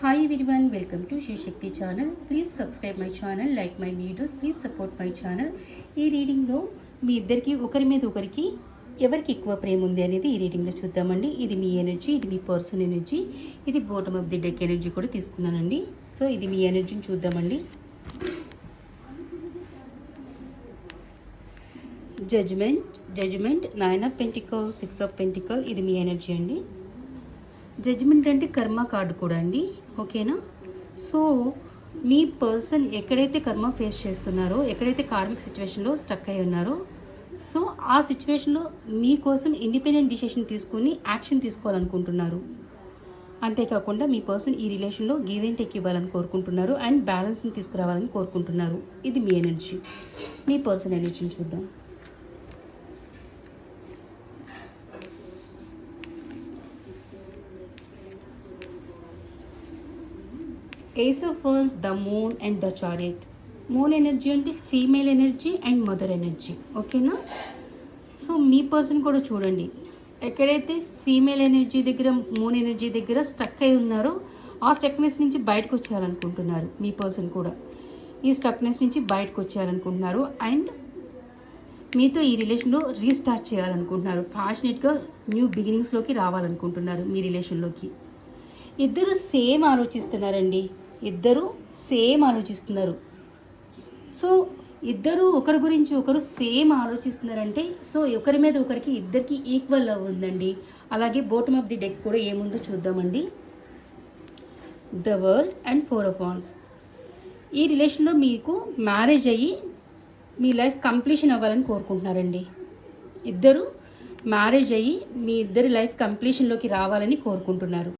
Hi everyone welcome to Shivashakti channel please subscribe my channel like my videos please support my channel ఈ రీడింగ్లో మీ ఇద్దరికి ఒకరి మీద ఒకరికి ఎవరికి ఎక్కువ ప్రేమ ఉంది అనేది ఈ రీడింగ్లో చూద్దామండి. ఇది మీ ఎనర్జీ ఇది మీ పర్సన్ ఎనర్జీ ఇది bottom of the deck energy కూడా తీసుకున్నానండి. సో ఇది మీ ఎనర్జీని చూద్దామండి. Judgement judgement nine of pentacle six of pentacle ఇది మీ ఎనర్జీ అండి. జడ్జ్మెంట్ అంటే కర్మ కార్డు కూడా అండి. ఓకేనా? సో మీ పర్సన్ ఎక్కడైతే కర్మ ఫేస్ చేస్తున్నారో ఎక్కడైతే కార్మిక్ సిచ్యువేషన్లో స్టక్ అయి ఉన్నారో సో ఆ సిచ్యువేషన్లో మీకోసం ఇండిపెండెంట్ డిసిషన్ తీసుకుని యాక్షన్ తీసుకోవాలనుకుంటున్నారు. అంతేకాకుండా మీ పర్సన్ ఈ రిలేషన్లో గివ్ అండ్ టెక్ ఇవ్వాలని కోరుకుంటున్నారు అండ్ బ్యాలెన్స్ని తీసుకురావాలని కోరుకుంటున్నారు. ఇది మీ ఎనర్జీ మీ పర్సన్ ఎనర్జీని చూద్దాం. Ace of the moon and the chariot moon energy అంటే female energy and mother energy ఓకేనా సో మీ పర్సన్ కూడా చూడండి. ఎక్కడైతే ఫీమేల్ ఎనర్జీ దగ్గర మూన్ ఎనర్జీ దగ్గర స్టక్ అయి ఉన్నారో ఆ స్టక్నెస్ నుంచి బయటకు వచ్చేయాలనుకుంటున్నారు మీ పర్సన్ కూడా. ఈ స్టక్నెస్ నుంచి బయటకు వచ్చేయాలనుకుంటున్నారు అండ్ మీతో ఈ రిలేషన్లో రీస్టార్ట్ చేయాలనుకుంటున్నారు. ఫ్యాషనేట్గా న్యూ బిగినింగ్స్లోకి రావాలనుకుంటున్నారు మీ రిలేషన్లోకి ఇద్దరు సేమ్ ఆలోచిస్తున్నారండి. ఇద్దరు సేమ్ ఆలోచిస్తున్నారు. సో ఇద్దరు ఒకరి గురించి ఒకరు సేమ్ ఆలోచిస్తున్నారంటే సో ఒకరి మీద ఒకరికి ఇద్దరికి ఈక్వల్ లవ్ ఉందండి. అలాగే బోటమ్ ఆఫ్ ది డెక్ కూడా ఏముందో చూద్దామండి. The world and four of wands ఈ రిలేషన్లో మీకు మ్యారేజ్ అయ్యి మీ లైఫ్ కంప్లీషన్ అవ్వాలని కోరుకుంటున్నారండి. ఇద్దరు మ్యారేజ్ అయ్యి మీ ఇద్దరి లైఫ్ కంప్లీషన్లోకి రావాలని కోరుకుంటున్నారు.